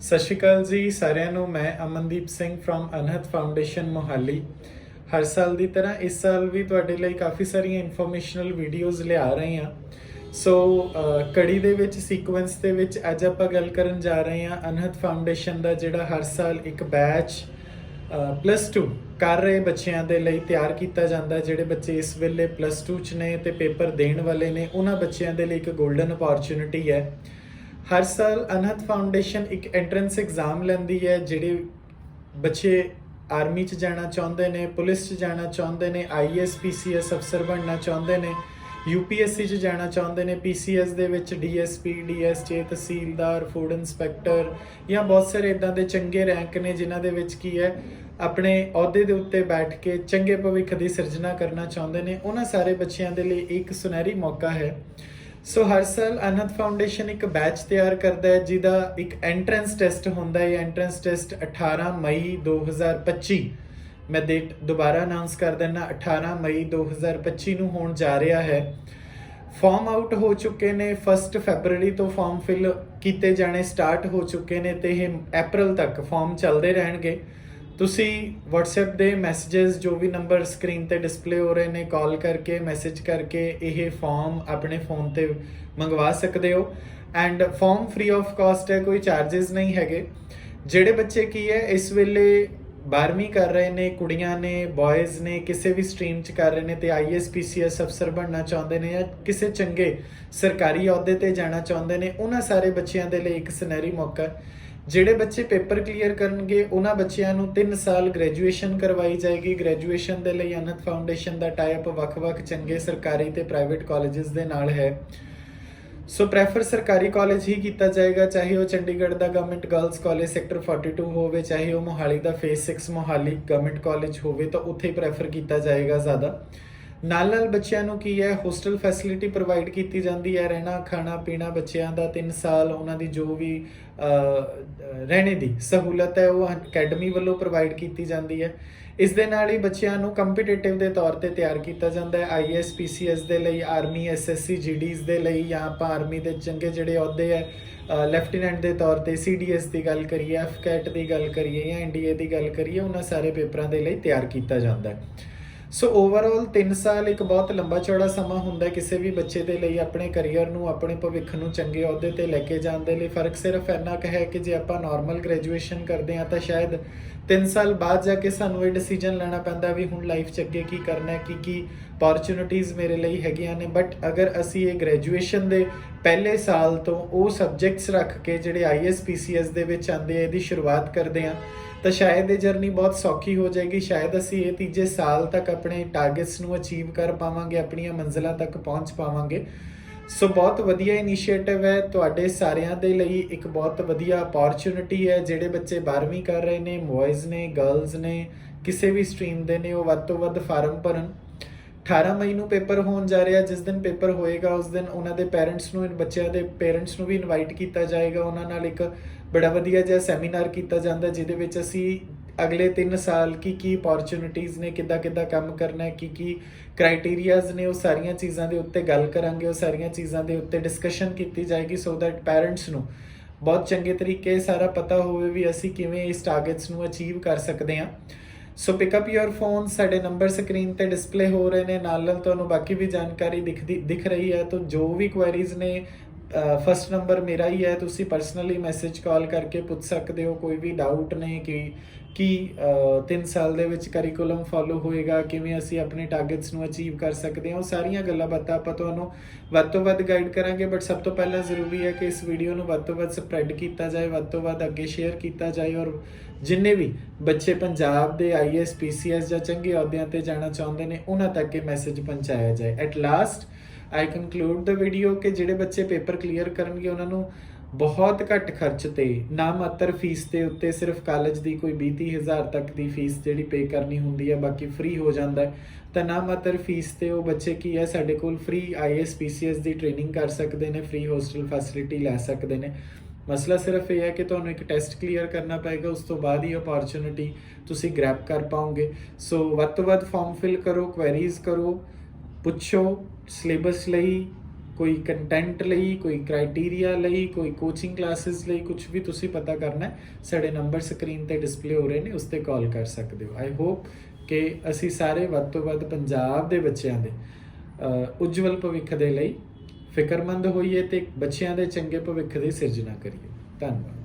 ਸਤਿ ਸ਼੍ਰੀ ਅਕਾਲ ਜੀ ਸਾਰਿਆਂ ਨੂੰ। ਮੈਂ ਅਮਨਦੀਪ ਸਿੰਘ ਫਰਮ ਅਨਹਦ ਫਾਊਂਡੇਸ਼ਨ ਮੋਹਾਲੀ। ਹਰ ਸਾਲ ਦੀ ਤਰ੍ਹਾਂ ਇਸ ਸਾਲ ਵੀ ਤੁਹਾਡੇ ਲਈ ਕਾਫੀ ਸਾਰੀਆਂ ਇਨਫੋਰਮੇਸ਼ਨਲ ਵੀਡੀਓਜ਼ ਲਿਆ ਰਹੇ ਹਾਂ। ਸੋ ਅ, ਕੜੀ ਦੇ ਵਿੱਚ ਸੀਕੁਐਂਸ ਦੇ ਵਿੱਚ ਅੱਜ ਆਪਾਂ ਗੱਲ ਕਰਨ ਜਾ ਰਹੇ ਹਾਂ ਅਨਹਤ ਫਾਊਂਡੇਸ਼ਨ ਦਾ ਜਿਹੜਾ ਹਰ ਸਾਲ ਇੱਕ ਬੈਚ ਪਲੱਸ 2 ਕਰ ਰਹੇ ਬੱਚਿਆਂ ਦੇ ਲਈ ਤਿਆਰ ਕੀਤਾ ਜਾਂਦਾ ਜਿਹੜੇ ਬੱਚੇ ਇਸ ਵੇਲੇ ਪਲੱਸ 2 ਚ ਨੇ ਤੇ ਪੇਪਰ ਦੇਣ ਵਾਲੇ ਨੇ ਉਹਨਾਂ ਬੱਚਿਆਂ ਦੇ ਲਈ ਇੱਕ 골ਡਨ ਅਪੋਰਚੁਨਿਟੀ ਹੈ। ਹਰ ਸਾਲ ਅਨਹਤ ਫਾਊਂਡੇਸ਼ਨ ਇੱਕ ਐਂਟਰੈਂਸ ਐਗਜ਼ਾਮ ਲੈਂਦੀ ਹੈ, ਜਿਹੜੇ ਬੱਚੇ ਆਰਮੀ ਚ ਜਾਣਾ ਚਾਹੁੰਦੇ ਨੇ, ਪੁਲਿਸ ਚ ਜਾਣਾ ਚਾਹੁੰਦੇ ਨੇ ਆਈਐਸ ਪੀਸੀਐਸ ਅਫਸਰ ਬਣਨਾ ਚਾਹੁੰਦੇ ਨੇ ਯੂਪੀਐਸਸੀ ਚ ਜਾਣਾ ਚਾਹੁੰਦੇ ਨੇ ਪੀਸੀਐਸ ਦੇ ਵਿੱਚ DSP DSJ tehsildar food inspector ਜਾਂ ਬਹੁਤ ਸਾਰੇ ਇਦਾਂ ਦੇ ਚੰਗੇ ਰੈਂਕ ਨੇ ਜਿਨ੍ਹਾਂ ਦੇ ਵਿੱਚ ਕੀ ਹੈ, ਆਪਣੇ ਅਹੁਦੇ ਦੇ ਉੱਤੇ ਬੈਠ ਕੇ ਚੰਗੇ ਭਵਿੱਖ ਦੀ ਸਿਰਜਣਾ ਕਰਨਾ ਚਾਹੁੰਦੇ ਨੇ। ਉਹਨਾਂ ਸਾਰੇ ਬੱਚਿਆਂ ਦੇ ਲਈ ਇੱਕ ਸੁਨਹਿਰੀ ਮੌਕਾ ਹੈ। ਸੋ ਹਰ ਸਾਲ ਅਨੰਦ ਫਾਊਂਡੇਸ਼ਨ ਇੱਕ ਬੈਚ ਤਿਆਰ ਕਰਦਾ ਹੈ, ਜਿਹਦਾ ਇੱਕ ਐਂਟਰੈਂਸ ਟੈਸਟ ਹੁੰਦਾ ਹੈ। ਐਂਟਰੈਂਸ ਟੈਸਟ 18 ਮਈ 2025 ਮੈਂ ਡੇਟ ਦੁਬਾਰਾ ਅਨਾਉਂਸ ਕਰ ਦਿੰਦਾ 18 ਮਈ 2025 ਨੂੰ ਹੋਣ ਜਾ ਰਿਹਾ ਹੈ। ਫਾਰਮ ਆਊਟ ਹੋ ਚੁੱਕੇ ਨੇ 1 ਫੈਬਰੂਅਰੀ ਤੋਂ ਫਾਰਮ ਫਿਲ ਕੀਤੇ ਜਾਣੇ ਸਟਾਰਟ ਹੋ ਚੁੱਕੇ ਨੇ ਤੇ ਇਹ April ਤੱਕ ਫਾਰਮ ਚੱਲਦੇ ਰਹਿਣਗੇ। ਤੁਸੀਂ WhatsApp ਦੇ ਮੈਸੇजेस ਜੋ ਵੀ ਨੰਬਰ ਸਕਰੀਨ ਤੇ ਡਿਸਪਲੇ ਹੋ ਰਹੇ ਨੇ ਕਾਲ ਕਰਕੇ ਮੈਸੇਜ ਕਰਕੇ ਇਹ ਫਾਰਮ ਆਪਣੇ ਫੋਨ ਤੇ ਮੰਗਵਾ ਸਕਦੇ ਹੋ। And form free of cost ਹੈ, ਕੋਈ ਚਾਰजेस ਨਹੀਂ ਹੈਗੇ। ਜਿਹੜੇ ਬੱਚੇ ਕੀ ਹੈ, ਇਸ ਵੇਲੇ 12ਵੀਂ ਕਰ ਰਹੇ ਨੇ, ਕੁੜੀਆਂ ਨੇ ਬॉयਜ਼ ਨੇ, ਕਿਸੇ ਵੀ ਸਟਰੀਮ 'ਚ ਕਰ ਰਹੇ ਨੇ ਤੇ ਆਈਐਸਪੀਸੀਐਸ ਅਫਸਰ ਬਣਨਾ ਚਾਹੁੰਦੇ ਨੇ ਜਾਂ ਕਿਸੇ ਚੰਗੇ ਸਰਕਾਰੀ ਅਹੁਦੇ ਤੇ ਜਾਣਾ ਚਾਹੁੰਦੇ ਨੇ, ਉਹਨਾਂ ਸਾਰੇ ਬੱਚਿਆਂ ਦੇ ਲਈ ਇੱਕ ਸੁਨਹਿਰੀ ਮੌਕਾ ਜਿਹੜੇ ਬੱਚੇ ਪੇਪਰ ਕਲੀਅਰ ਕਰਨਗੇ, ਉਹਨਾਂ ਬੱਚਿਆਂ ਨੂੰ 3 ਸਾਲ ਗ੍ਰੈਜੂਏਸ਼ਨ ਕਰਵਾਈ ਜਾਏਗੀ। ਗ੍ਰੈਜੂਏਸ਼ਨ ਦੇ ਲਈ ਅਨੰਦ ਫਾਊਂਡੇਸ਼ਨ ਦਾ ਟਾਈ ਅਪ ਵੱਖ-ਵੱਖ ਚੰਗੇ ਸਰਕਾਰੀ ਤੇ ਪ੍ਰਾਈਵੇਟ ਕਾਲਜਸ ਦੇ ਨਾਲ ਹੈ। ਸੋ ਪ੍ਰੈਫਰ ਸਰਕਾਰੀ ਕਾਲਜ ਹੀ ਕੀਤਾ ਜਾਏਗਾ, ਚਾਹੇ ਉਹ ਚੰਡੀਗੜ੍ਹ ਦਾ ਗਵਰਨਮੈਂਟ ਗਰਲਸ ਕਾਲਜ ਸੈਕਟਰ 42 ਹੋਵੇ, ਚਾਹੇ ਉਹ ਮੋਹਾਲੀ ਦਾ ਫੇਸ 6 ਮੋਹਾਲੀ ਗਵਰਨਮੈਂਟ ਕਾਲਜ ਹੋਵੇ, ਤਾਂ ਉੱਥੇ ਹੀ ਪ੍ਰੈਫਰ ਕੀਤਾ ਜਾਏਗਾ ਜ਼ਿਆਦਾ। ਨਾਲ ਨਾਲ ਬੱਚਿਆਂ ਨੂੰ ਕੀ ਹੈ ਹੋਸਟਲ ਫੈਸਿਲਿਟੀ ਪ੍ਰੋਵਾਈਡ ਕੀਤੀ ਜਾਂਦੀ ਹੈ, ਰਹਿਣਾ, ਖਾਣਾ, ਪੀਣਾ ਬੱਚਿਆਂ ਦਾ 3 ਸਾਲ ਉਹਨਾਂ ਦੀ ਜੋ ਵੀ ਰਹਿਣੇ ਦੀ ਸਹੂਲਤ ਹੈ, ਉਹ ਅਕੈਡਮੀ ਵੱਲੋਂ ਪ੍ਰੋਵਾਈਡ ਕੀਤੀ ਜਾਂਦੀ ਹੈ। ਇਸ ਦੇ ਨਾਲ ਹੀ ਬੱਚਿਆਂ ਨੂੰ ਕੰਪੀਟੀਟਿਵ ਦੇ ਤੌਰ ਤੇ ਤਿਆਰ ਕੀਤਾ ਜਾਂਦਾ ਹੈ। ਆਈਐਸ ਪੀਸੀਐਸ ਦੇ ਲਈ ਆਰਮੀ ਐਸਐਸਸੀ ਜੀਡੀਜ਼ ਦੇ ਲਈ, ਜਾਂ ਆਪਾਂ ਆਰਮੀ ਦੇ ਚੰਗੇ ਜਿਹੜੇ ਅਹੁਦੇ ਹੈ ਲੈਫਟੀਨੈਂਟ ਦੇ ਤੌਰ ਤੇ ਸੀਡੀਐਸ ਦੀ ਗੱਲ ਕਰੀਏ ਐਫਕੈਟ ਦੀ ਗੱਲ ਕਰੀਏ ਜਾਂ ਐਨਡੀਏ ਦੀ ਗੱਲ ਕਰੀਏ, ਉਹਨਾਂ ਸਾਰੇ ਪੇਪਰਾਂ ਦੇ ਲਈ ਤਿਆਰ ਕੀਤਾ ਜਾਂਦਾ ਹੈ। ਸੋ ਓਵਰਆਲ 3 ਸਾਲ ਇੱਕ ਬਹੁਤ ਲੰਬਾ ਚੌੜਾ ਸਮਾਂ ਹੁੰਦਾ ਕਿਸੇ ਵੀ ਬੱਚੇ ਦੇ ਲਈ, ਆਪਣੇ ਕੈਰੀਅਰ ਨੂੰ, ਆਪਣੇ ਭਵਿੱਖ ਨੂੰ ਚੰਗੇ ਅਹੁਦੇ ਤੇ ਲੈ ਕੇ ਜਾਣ ਦੇ ਲਈ। ਫ਼ਰਕ ਸਿਰਫ ਇੰਨਾ ਕੁ ਹੈ ਕਿ ਜੇ ਆਪਾਂ ਨਾਰਮਲ ਗ੍ਰੈਜੂਏਸ਼ਨ ਕਰਦੇ ਹਾਂ ਤਾਂ ਸ਼ਾਇਦ ਤਿੰਨ ਸਾਲ ਬਾਅਦ ਜਾ ਕੇ ਸਾਨੂੰ ਇਹ ਡਿਸੀਜਨ ਲੈਣਾ ਪੈਂਦਾ ਵੀ ਹੁਣ ਲਾਈਫ 'ਚ ਅੱਗੇ ਕੀ ਕਰਨਾ ਹੈ, ਕੀ ਕੀ ਅਪੋਰਚੁਨਿਟੀਆਂ ਮੇਰੇ ਲਈ ਹੈਗੀਆਂ ਨੇ। ਬਟ ਅਗਰ ਅਸੀਂ ਇਹ ਗ੍ਰੈਜੂਏਸ਼ਨ ਦੇ ਪਹਿਲੇ ਸਾਲ ਤੋਂ ਉਹ ਸਬਜੈਕਟਸ ਰੱਖ ਕੇ ਜਿਹੜੇ ਆਈਐਸਪੀਸੀਐਸ ਦੇ ਵਿੱਚ ਆਂਦੇ ਆ, ਇਹਦੀ ਸ਼ੁਰੂਆਤ ਕਰਦੇ ਆ, ਤਾਂ ਸ਼ਾਇਦ ਇਹ ਜਰਨੀ ਬਹੁਤ ਸੌਖੀ ਹੋ ਜਾਏਗੀ। ਸ਼ਾਇਦ ਅਸੀਂ ਇਹ ਤੀਜੇ ਸਾਲ ਤੱਕ ਆਪਣੇ ਟਾਰਗੇਟਸ ਨੂੰ ਅਚੀਵ ਕਰ ਪਾਵਾਂਗੇ, ਆਪਣੀਆਂ ਮੰਜ਼ਿਲਾਂ ਤੱਕ ਪਹੁੰਚ ਪਾਵਾਂਗੇ। ਸੋ ਬਹੁਤ ਵਧੀਆ ਇਨੀਸ਼ੀਏਟਿਵ ਹੈ ਤੁਹਾਡੇ ਸਾਰਿਆਂ ਦੇ ਲਈ। ਇੱਕ ਬਹੁਤ ਵਧੀਆ ਅਪੋਰਚੁਨਿਟੀ ਹੈ। ਜਿਹੜੇ ਬੱਚੇ 12ਵੀਂ ਕਰ ਰਹੇ ਨੇ ਬॉयਜ਼ ਨੇ ਗਰਲਜ਼ ਨੇ, ਕਿਸੇ ਵੀ ਸਟਰੀਮ ਦੇ ਨੇ, ਉਹ ਵੱਧ ਤੋਂ ਵੱਧ ਫਾਰਮ ਭਰਨ। 18 ਮਈ ਨੂੰ ਪੇਪਰ ਹੋਣ ਜਾ ਰਿਹਾ। ਜਿਸ ਦਿਨ ਪੇਪਰ ਹੋਏਗਾ, ਉਸ ਦਿਨ ਉਹਨਾਂ ਦੇ ਪੇਰੈਂਟਸ ਨੂੰ ਇਨ ਬੱਚਿਆਂ ਦੇ ਪੇਰੈਂਟਸ ਨੂੰ ਵੀ ਇਨਵਾਈਟ ਕੀਤਾ ਜਾਏਗਾ। ਉਹਨਾਂ ਨਾਲ ਇੱਕ ਬੜਾ ਵਧੀਆ ਜਿਹਾ ਸੈਮੀਨਾਰ ਕੀਤਾ ਜਾਂਦਾ, ਜਿਹਦੇ ਵਿੱਚ ਅਸੀਂ ਅਗਲੇ 3 ਸਾਲ ਕੀ ਕੀ ਅਪੋਰਚੁਨਿਟੀਆਂ ਨੇ, ਕਿੱਦਾਂ ਕਿੱਦਾਂ ਕੰਮ ਕਰਨਾ ਹੈ, ਕੀ ਕੀ ਕ੍ਰਾਈਟੇਰੀਆਜ਼ ਨੇ, ਉਹ ਸਾਰੀਆਂ ਚੀਜ਼ਾਂ ਦੇ ਉੱਤੇ ਗੱਲ ਕਰਾਂਗੇ, ਉਹ ਸਾਰੀਆਂ ਚੀਜ਼ਾਂ ਦੇ ਉੱਤੇ ਡਿਸਕਸ਼ਨ ਕੀਤੀ ਜਾਏਗੀ ਸੋ ਦੈਟ ਪੈਰੈਂਟਸ ਨੂੰ। ਬਹੁਤ ਚੰਗੇ ਤਰੀਕੇ ਸਾਰਾ ਪਤਾ ਹੋਵੇ ਵੀ ਅਸੀਂ ਕਿਵੇਂ ਇਸ ਟਾਰਗੇਟਸ ਨੂੰ ਅਚੀਵ ਕਰ ਸਕਦੇ ਹਾਂ। So pick up your phone ਸਾਡੇ ਨੰਬਰ ਸਕਰੀਨ ਤੇ ਡਿਸਪਲੇ ਹੋ ਰਹੇ ਨੇ, ਨਾਲ ਨਾਲ ਤੁਹਾਨੂੰ ਬਾਕੀ ਵੀ ਜਾਣਕਾਰੀ ਦਿਖਦੀ, ਦਿਖ ਰਹੀ ਹੈ, ਤਾਂ ਜੋ ਵੀ ਕੁਐਰੀਜ਼ ਨੇ ਫਸਟ ਨੰਬਰ ਮੇਰਾ ਹੀ ਹੈ, ਤੁਸੀਂ ਪਰਸਨਲੀ ਮੈਸੇਜ ਕਾਲ ਕਰਕੇ ਪੁੱਛ ਸਕਦੇ ਹੋ, ਕੋਈ ਵੀ ਡਾਊਟ ਨੇ, ਕਿ ਕੀ 3 ਸਾਲ ਦੇ ਵਿੱਚ ਕਰਿਕੂਲਮ ਫਾਲੋ ਹੋਏਗਾ, ਕਿਵੇਂ ਅਸੀਂ ਆਪਣੇ ਟਾਰਗੇਟਸ ਨੂੰ ਅਚੀਵ ਕਰ ਸਕਦੇ ਹਾਂ, ਉਹ ਸਾਰੀਆਂ ਗੱਲਾਂ ਬਾਤਾਂ ਆਪਾਂ ਤੁਹਾਨੂੰ ਵੱਧ ਤੋਂ ਵੱਧ ਗਾਈਡ ਕਰਾਂਗੇ ਬਟ ਸਭ ਤੋਂ ਪਹਿਲਾਂ ਜ਼ਰੂਰੀ ਹੈ ਕਿ ਇਸ ਵੀਡੀਓ ਨੂੰ ਵੱਧ ਤੋਂ ਵੱਧ ਸਪਰੈਡ ਕੀਤਾ ਜਾਏ, ਵੱਧ ਤੋਂ ਵੱਧ ਅੱਗੇ ਸ਼ੇਅਰ ਕੀਤਾ ਜਾਏ ਔਰ ਜਿੰਨੇ ਵੀ ਬੱਚੇ ਪੰਜਾਬ ਦੇ ਆਈਐਸ ਪੀਸੀਐਸ ਜਾਂ ਚੰਗੇ ਅਹੁਦਿਆਂ ਤੇ ਜਾਣਾ ਚਾਹੁੰਦੇ ਨੇ, ਉਹਨਾਂ ਤੱਕ ਇਹ ਮੈਸੇਜ ਪਹੁੰਚਾਇਆ ਜਾਏ। At last I conclude the video ਕਿ ਜਿਹੜੇ ਬੱਚੇ ਪੇਪਰ ਕਲੀਅਰ ਕਰਨਗੇ, ਉਹਨਾਂ ਨੂੰ ਬਹੁਤ ਘੱਟ ਖਰਚ ਤੇ, ਨਾ ਮਾਤਰ ਫੀਸ ਤੇ ਉੱਤੇ ਸਿਰਫ ਕਾਲਜ ਦੀ ਕੋਈ 20000 ਤੱਕ ਦੀ ਫੀਸ ਜਿਹੜੀ ਪੇ ਕਰਨੀ ਹੁੰਦੀ ਹੈ ਬਾਕੀ ਫ੍ਰੀ ਹੋ ਜਾਂਦਾ ਹੈ। ਤਾਂ ਨਾ ਮਾਤਰ ਫੀਸ ਤੇ ਉਹ ਬੱਚੇ ਕੀ ਹੈ, ਸਾਡੇ ਕੋਲ ਫ੍ਰੀ ਆਈਐਸ ਪੀਸੀਐਸ ਦੀ ਟ੍ਰੇਨਿੰਗ ਕਰ ਸਕਦੇ ਨੇ ਫ੍ਰੀ ਹੋਸਟਲ ਫੈਸਿਲਿਟੀ ਲੈ ਸਕਦੇ ਨੇ। ਮਸਲਾ ਸਿਰਫ ਇਹ ਹੈ ਕਿ ਤੁਹਾਨੂੰ ਇੱਕ ਟੈਸਟ ਕਲੀਅਰ ਕਰਨਾ ਪਏਗਾ, ਉਸ ਤੋਂ ਬਾਅਦ ਹੀ ਓਪਰਚ्युनिटी ਤੁਸੀਂ ਗ੍ਰੈਬ ਕਰ ਪਾਓਗੇ। ਸੋ ਵੱਧ ਤੋਂ ਵੱਧ ਫਾਰਮ ਫਿਲ ਕਰੋ ਕੁਐਰੀਜ਼ ਕਰੋ, ਪੁੱਛੋ ਸਿਲੇਬਸ ਲਈ ਕੋਈ ਕੰਟੈਂਟ ਲਈ, ਕੋਈ ਕ੍ਰਾਈਟੇਰੀਆ ਲਈ, ਕੋਈ ਕੋਚਿੰਗ ਕਲਾਸਿਸ ਲਈ ਕੁਝ ਵੀ ਤੁਸੀਂ ਪਤਾ ਕਰਨਾ ਹੈ, ਸਾਡੇ ਨੰਬਰ ਸਕਰੀਨ ਤੇ ਡਿਸਪਲੇ ਹੋ ਰਹੇ ਨੇ, ਉਸ ਤੇ ਕਾਲ ਕਰ ਸਕਦੇ ਹੋ। ਆਈ ਹੋਪ ਕਿ ਅਸੀਂ ਸਾਰੇ ਵੱਧ ਤੋਂ ਵੱਧ ਪੰਜਾਬ ਦੇ ਬੱਚਿਆਂ ਦੇ ਉਜਵਲ ਭਵਿੱਖ ਦੇ ਲਈ ਫਿਕਰਮੰਦ ਹੋਈਏ ਤੇ ਬੱਚਿਆਂ ਦੇ ਚੰਗੇ ਭਵਿੱਖ ਦੀ ਸਿਰਜਣਾ ਕਰੀਏ। ਧੰਨਵਾਦ।